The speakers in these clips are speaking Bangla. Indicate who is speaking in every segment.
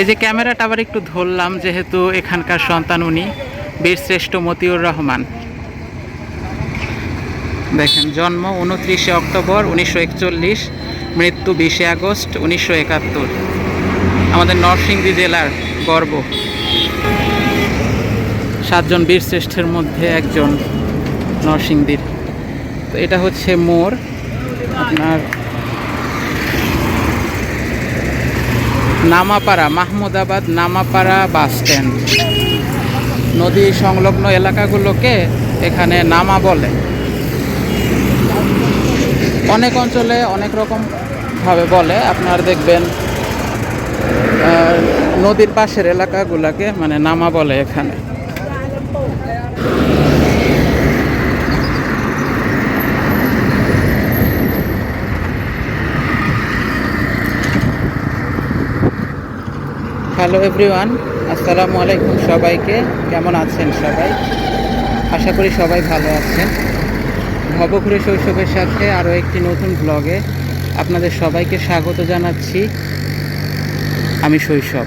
Speaker 1: এই যে ক্যামেরাটা আবার একটু ধরলাম, যেহেতু এখানকার সন্তান উনি, বীরশ্রেষ্ঠ মতিউর রহমান। দেখেন, জন্ম উনত্রিশে অক্টোবর উনিশশো একচল্লিশ, মৃত্যু বিশে আগস্ট উনিশশো একাত্তর। আমাদের নরসিংদী জেলার গর্ব। সাতজন বীরশ্রেষ্ঠের মধ্যে একজন নরসিংদীর। তো এটা হচ্ছে মোর, আপনার নামাপাড়া, মাহমুদাবাদ নামাপাড়া বাস স্ট্যান্ড। নদী সংলগ্ন এলাকাগুলোকে এখানে নামা বলে। অনেক অঞ্চলে অনেক রকমভাবে বলে। আপনার দেখবেন নদীর পাশের এলাকাগুলোকে মানে নামা বলে এখানে। হ্যালো এভরিওয়ান, আসসালামু আলাইকুম সবাইকে। কেমন আছেন সবাই? আশা করি সবাই ভালো আছেন। ভবঘুরে শৈশবের সাথে আরও একটি নতুন ব্লগে আপনাদের সবাইকে স্বাগত জানাচ্ছি। আমি Shoishob.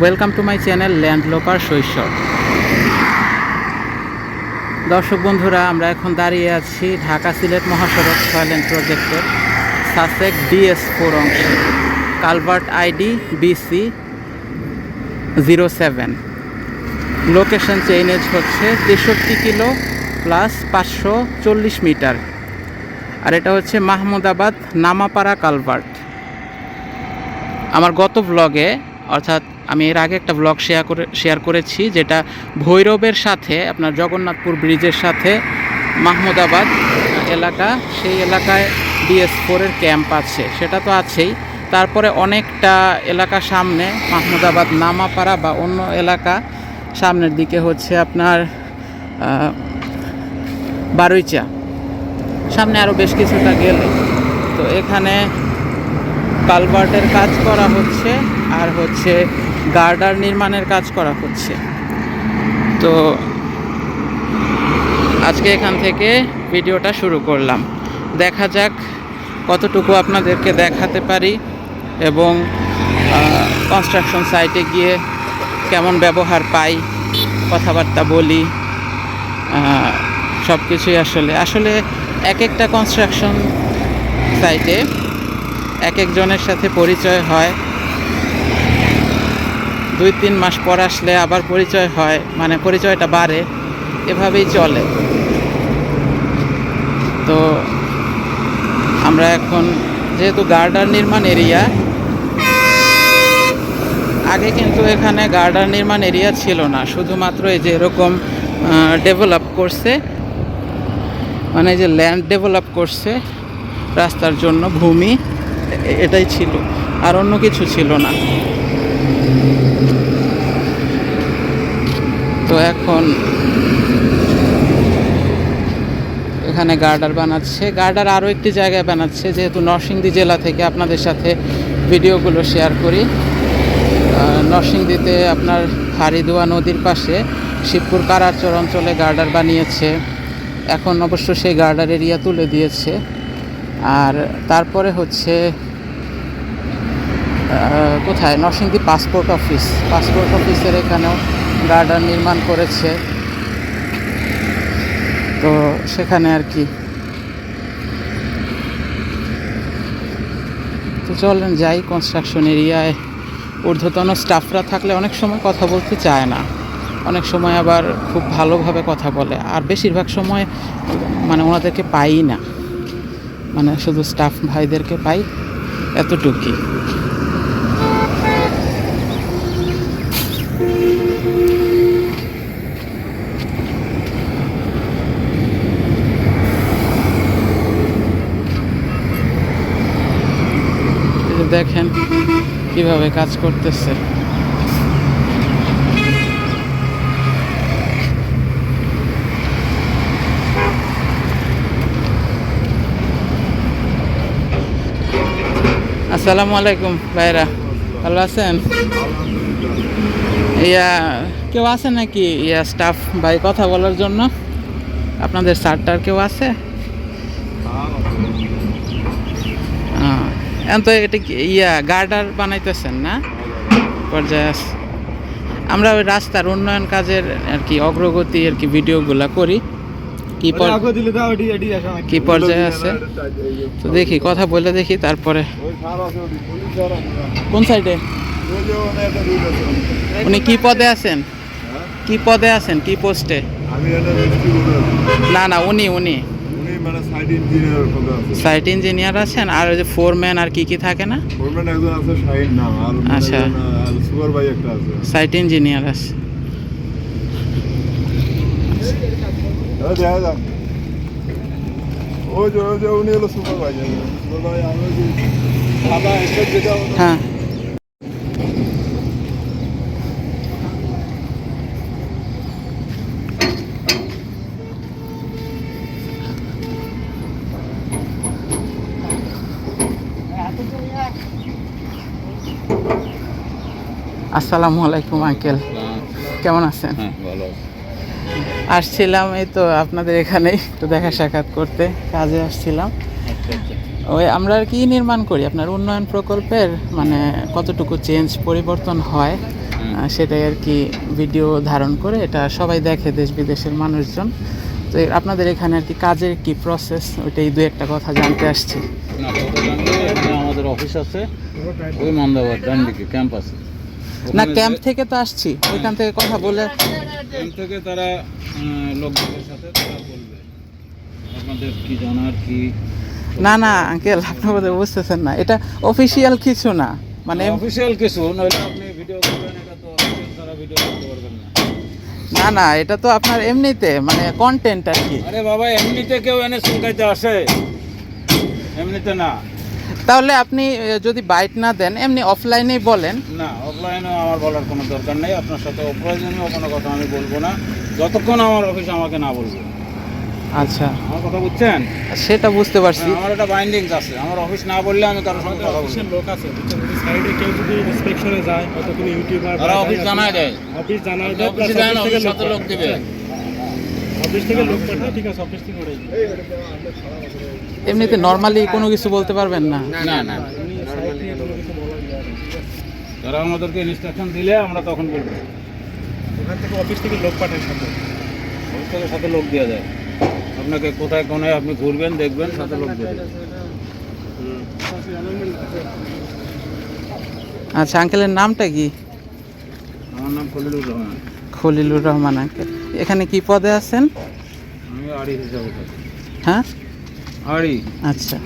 Speaker 1: Welcome to my channel land Looker Shoishob দর্শক বন্ধুরা, আমরা এখন দাঁড়িয়ে আছি ঢাকা সিলেট মহাসড়ক সয়লেন প্রজেক্টের সাসেক ডিএস ফোর অংশে। Culvert ID B C zero seven. Location chainage হচ্ছে তেষট্টি কিলো প্লাস পাঁচশো চল্লিশ মিটার। আর এটা হচ্ছে মাহমুদাবাদ নামাপাড়া কালভার্ট। আমার গত ব্লগে অর্থাৎ আমি এর আগে একটা ব্লগ শেয়ার করে শেয়ার করেছি, যেটা ভৈরবের সাথে, আপনার জগন্নাথপুর ব্রিজের সাথে মাহমুদাবাদ এলাকা, সেই এলাকায় ডিএস ফোরের ক্যাম্প আছে। সেটা তো আছেই। তারপরে অনেকটা এলাকা সামনে, মাহমুদাবাদ নামাপাড়া বা অন্য এলাকা সামনের দিকে হচ্ছে আপনার বারুইচা। সামনে আরও বেশ কিছুটা গেলে। তো এখানে কালভার্টের কাজ করা হচ্ছে আর হচ্ছে গার্ডার নির্মাণের কাজ করা হচ্ছে। তো আজকে এখান থেকে ভিডিওটা শুরু করলাম। দেখা যাক কতটুকু আপনাদেরকে দেখাতে পারি। এবং কনস্ট্রাকশন সাইটে গিয়ে কেমন ব্যবহার পাই, কথাবার্তা বলি সব কিছুই আসলে। আসলে এক একটা কনস্ট্রাকশন সাইটে এক একজনের সাথে পরিচয় হয়। দুই তিন মাস পর আসলে আবার পরিচয় হয় মানে পরিচয়টা বাড়ে। এভাবেই চলে। তো, আমরা এখন, যেহেতু গার্ডার নির্মাণ এরিয়া আগে কিন্তু এখানে গার্ডার নির্মাণ এরিয়া ছিল না, শুধুমাত্র এই যে এরকম ডেভেলপ করছে মানে যে ল্যান্ড ডেভেলপ করছে, রাস্তার জন্য ভূমি এটাই ছিল, আর অন্য কিছু ছিল না। তো এখন এখানে গার্ডার বানাচ্ছে গার্ডার আরও একটি জায়গায় বানাচ্ছে, যেহেতু নরসিংদী জেলা থেকে আপনাদের সাথে ভিডিওগুলো শেয়ার করি। নরসিংদীতে আপনার হারিদুয়া নদীর পাশে শিবপুর কারারচর অঞ্চলে গার্ডার বানিয়েছে। এখন অবশ্য সেই গার্ডার এরিয়া তুলে দিয়েছে। আর তারপরে হচ্ছে কোথায়? Narsingdi passport office. পাসপোর্ট অফিসের এখানেও গার্ডার নির্মাণ করেছে। তো সেখানে আর কি। তো চলেন যাই কনস্ট্রাকশন এরিয়ায়। ঊর্ধ্বতন স্টাফরা থাকলে অনেক সময় কথা বলতে চায় না। অনেক সময় আবার খুব ভালোভাবে কথা বলে। আর বেশিরভাগ সময় মানে ওনাদেরকে পাই না। মানে শুধু স্টাফ ভাইদেরকে পাই এতটুকুই। দেখেন কীভাবে কাজ করতেছে? আসসালামু আলাইকুম ভাইরা ভালো আছেন? ইয়া কেউ আছে নাকি? ইয়া স্টাফ ভাই কথা বলার জন্য? আপনাদের স্যারটার কেউ আছে? আহ, এখন তো এটা কি ইয়া গার্ডার বানাইতেছেন না? পর্যায়ে আছে আমরা ওই রাস্তার উন্নয়ন কাজের আর কি অগ্রগতি আর কি ভিডিওগুলা করি। কি? কি পর্যায়ে আছে? তো দেখি কথা বলে দেখি তারপরে। কোন সাইডে? উনি কি পদে আছেন?
Speaker 2: হ্যাঁ?
Speaker 1: কি পদে আছেন? কি পোস্টে? না না উনি উনি।
Speaker 2: মানে সাইড ইঞ্জিনিয়ার পদে আছে?
Speaker 1: সাইট ইঞ্জিনিয়ার আছেন? আর ওই যে ফোরম্যান আর কি কি থাকে না?
Speaker 2: ফোরম্যান একজন আছে শাহিন নাম। আর
Speaker 1: আচ্ছা।
Speaker 2: সুপার ভাই একটা আছে।
Speaker 1: সাইট ইঞ্জিনিয়ার আছে
Speaker 2: দেখা যাক। ওই যে ওই যে উনি হলো সুপার ভাই সুপার ভাই আমি ওই যে সাদা যেটা
Speaker 1: হ্যাঁ। আসসালামু আলাইকুম আঙ্কেল। কেমন আছেন?
Speaker 2: হ্যাঁ
Speaker 1: আসছিলাম এই তো আপনাদের এখানে একটু দেখা সাক্ষাৎ করতে কাজে আসছিলাম। ওই আমরা আর কি নির্মাণ করি? আপনার উন্নয়ন প্রকল্পের মানে কতটুকু চেঞ্জ পরিবর্তন হয় সেটাই আর কি ভিডিও ধারণ করে এটা সবাই দেখে দেশ বিদেশের মানুষজন। তো আপনাদের এখানে আর কি কাজের কি প্রসেস ওইটাই দু একটা কথা জানতে আসছি।
Speaker 3: আমাদের অফিস আছে ওই মন্দাবাদ ডান দিকে ক্যাম্প আছে
Speaker 1: না ক্যাম্প থেকে তো আসছি। ওইখান থেকে কথা বলে
Speaker 3: ক্যাম্প থেকে তারা লোকজনের সাথে তারা বলবে। আপনাদের কি জানার কি
Speaker 1: না না আঙ্কেল আপনি বোধহয় বুঝতেছেন না। এটা অফিসিয়াল কিছু না। মানে
Speaker 3: অফিসিয়াল কিছু নইলে আপনি ভিডিও করবেন এটা তো তারা ভিডিও করতে পারবেন না।
Speaker 1: না না এটা তো আপনার এমনিতে মানে কন্টেন্ট আর কি।
Speaker 3: আরে বাবা এমনিতে কেউ এনে শুনকাইতে আসে। এমনিতে না।
Speaker 1: তাহলে আপনি যদি বাইট না দেন এমনি অফলাইনেই বলেন।
Speaker 3: না অফলাইনে আমার বলার কোনো দরকার নেই। আপনার সাথে অপ্রয়োজনীয় কোনো কথা আমি বলব না। যতক্ষণ আমার অফিস আমাকে না বলবে।
Speaker 1: আচ্ছা।
Speaker 3: আমার কথা বুঝছেন?
Speaker 1: সেটা বুঝতে পারছি।
Speaker 3: হ্যাঁ, আমার একটা বাইন্ডিংস আছে। আমার অফিস না বললে আমি কারোর সঙ্গে কথা বলব না।
Speaker 4: লোক আছে সাইডে কেউ যদি ইন্সপেকশনে যায় হয়তো কোনো ইউটিউবার
Speaker 3: তারা অফিস জানায় দেয়।
Speaker 4: অফিস জানায় দেয়
Speaker 3: অফিসে যায়
Speaker 4: অফিস
Speaker 3: সাথে লোক দিবে।
Speaker 1: এমনিতে নর্মালি কোনো কিছু বলতে পারবেন না?
Speaker 3: না না। তারা আমাদেরকে ইনস্ট্রাকশন দিলে আমরা তখন বলব।
Speaker 4: ওখান থেকে অফিস থেকে লোক পাঠায় সাথে।
Speaker 3: অফিস থেকে সাথে লোক দেওয়া যায়। আপনাকে কোথায় কোনায় আপনি ঘুরবেন দেখবেন সাথে লোক দেবে
Speaker 1: আচ্ছা আঙ্কেলের নামটা কি?
Speaker 3: আমার নাম খলিলুর রহমান।
Speaker 1: খলিলুর রহমান আঙ্কেল এখানে কি পদে আছেন? হ্যাঁ? আচ্ছা।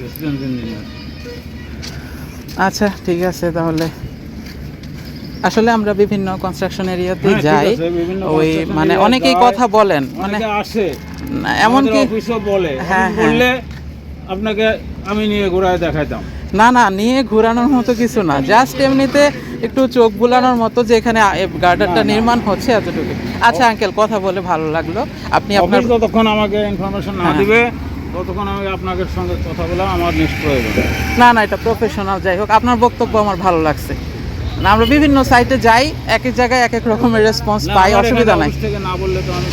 Speaker 1: আচ্ছা ঠিক আছে তাহলে। আসলে আমরা বিভিন্ন কনস্ট্রাকশন এরিয়াতে
Speaker 3: হ্যাঁ,
Speaker 1: যাই। ওই মানে অনেকেই কথা বলেন মানে
Speaker 3: আসে।
Speaker 1: না, এমনকি
Speaker 3: অফিসও বলে।
Speaker 1: হ্যাঁ, হ্যাঁ।
Speaker 3: বললে আপনাকে আমি নিয়ে ঘোরায় দেখাইতাম।
Speaker 1: না না নিয়ে ঘোরানোর মতো কিছু না। জাস্ট এমনিতে একটু চোখ বুলানোর মতো যে এখানে গার্ডারটা। নির্মাণ হচ্ছে এতটুকু আচ্ছা আঙ্কেল কথা বলে ভালো লাগল। আপনি আপনার
Speaker 3: যতক্ষণ আমাকে ইনফরমেশন না
Speaker 1: হ্যাঁ।
Speaker 3: দিবে ততক্ষণ আমি আপনাদের সঙ্গে কথা বলা আমার নিষ্প্রয়োজন
Speaker 1: না না এটা প্রফেশনাল যাই হোক আপনার বক্তব্য আমার ভালো লাগছে। না আমরা বিভিন্ন সাইটে যাই এক এক জায়গায় এক এক রকমের রেসপন্স পাই অসুবিধা নাই।
Speaker 3: না বললে তো আমি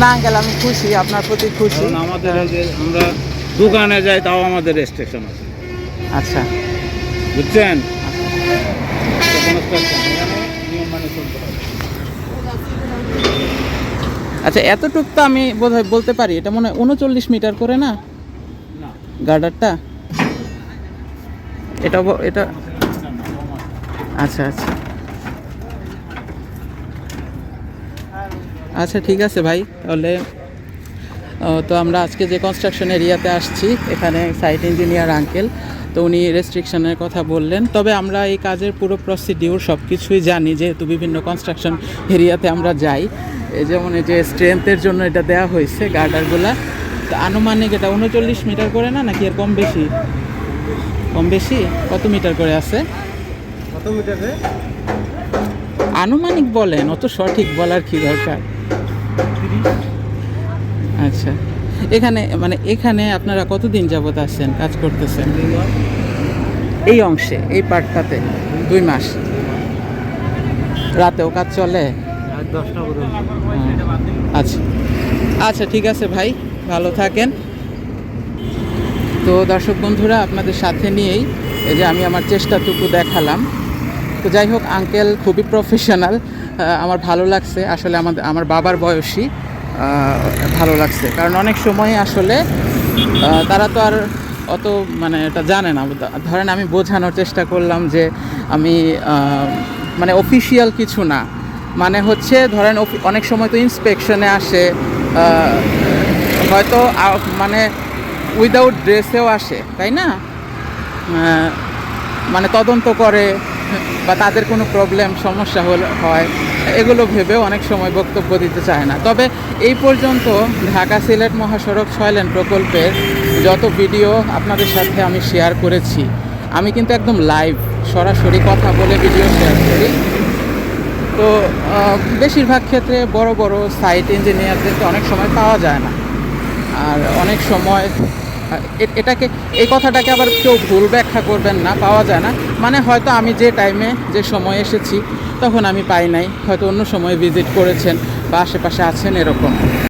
Speaker 3: না।
Speaker 1: আঙ্কেল আমি খুশি আপনার প্রতি খুশি।
Speaker 3: আমাদের আমরা দোকানে যাই তাও আমাদের রেস্ট্রিকশন আছে।
Speaker 1: আচ্ছা।
Speaker 3: বুঝছেন?
Speaker 1: আচ্ছা এতটুক তো আমি বোধহয় বলতে পারি। এটা মনে হয় উনচল্লিশ মিটার করে না? গার্ডারটা? এটা এটা আচ্ছা আচ্ছা। আচ্ছা ঠিক আছে ভাই, তাহলে তো আমরা আজকে যে কনস্ট্রাকশন এরিয়াতে আসছি, এখানে সাইট ইঞ্জিনিয়ার আঙ্কেল তো উনি রেস্ট্রিকশনের কথা বললেন। তবে আমরা এই কাজের পুরো প্রসিডিউর সব কিছুই জানি যেহেতু বিভিন্ন কনস্ট্রাকশন এরিয়াতে আমরা যাই। এই যেমন এই যে স্ট্রেংথের জন্য এটা দেওয়া হয়েছে গার্ডারগুলা তো আনুমানিক এটা উনচল্লিশ মিটার করে না নাকি এর কম বেশি? কম বেশি? কত মিটার করে আছে?
Speaker 4: কত মিটারে
Speaker 1: আনুমানিক বলেন অত সঠিক বলার কি দরকার? আচ্ছা। এখানে মানে এখানে আপনারা কতদিন যাবত আসছেন কাজ করতেছেন? এই অংশে এই পার্টটাতে দুই মাস। রাতেও কাজ চলে? আচ্ছা। আচ্ছা ঠিক আছে ভাই ভালো থাকেন। তো দর্শক বন্ধুরা আপনাদের সাথে নিয়েই এই যে আমি আমার চেষ্টাটুকু দেখালাম। তো যাই হোক আঙ্কেল খুবই প্রফেশনাল আমার ভালো লাগছে। আসলে আমাদের আমার বাবার বয়সী। ভালো লাগছে। কারণ অনেক সময় আসলে তারা তো আর অত মানে এটা জানে না। ধরেন আমি বোঝানোর চেষ্টা করলাম যে আমি মানে অফিসিয়াল কিছু না। মানে হচ্ছে, ধরেন অনেক সময় তো ইন্সপেকশনে আসে হয়তো মানে উইদাউট ড্রেসেও আসে, তাই না? মানে তদন্ত করে বা তাদের কোনো প্রবলেম সমস্যা হলে, হয়, এগুলো ভেবেও অনেক সময় বক্তব্য দিতে চায় না। তবে এই পর্যন্ত ঢাকা সিলেট মহাসড়ক ছয় লেন প্রকল্পের যত ভিডিও আপনাদের সাথে আমি শেয়ার করেছি, আমি কিন্তু একদম লাইভ সরাসরি কথা বলে ভিডিও শেয়ার করি। তো বেশিরভাগ ক্ষেত্রে বড় বড় সাইট ইঞ্জিনিয়ারদেরকে অনেক সময় পাওয়া যায় না। আর অনেক সময় এটাকে এই কথাটাকে আবার কেউ ভুল ব্যাখ্যা করবেন না, পাওয়া যায় না। মানে হয়তো আমি যে টাইমে যে সময় এসেছি, তখন আমি পাই নাই। হয়তো অন্য সময় ভিজিট করেছেন বা আশেপাশে আছেন এরকম।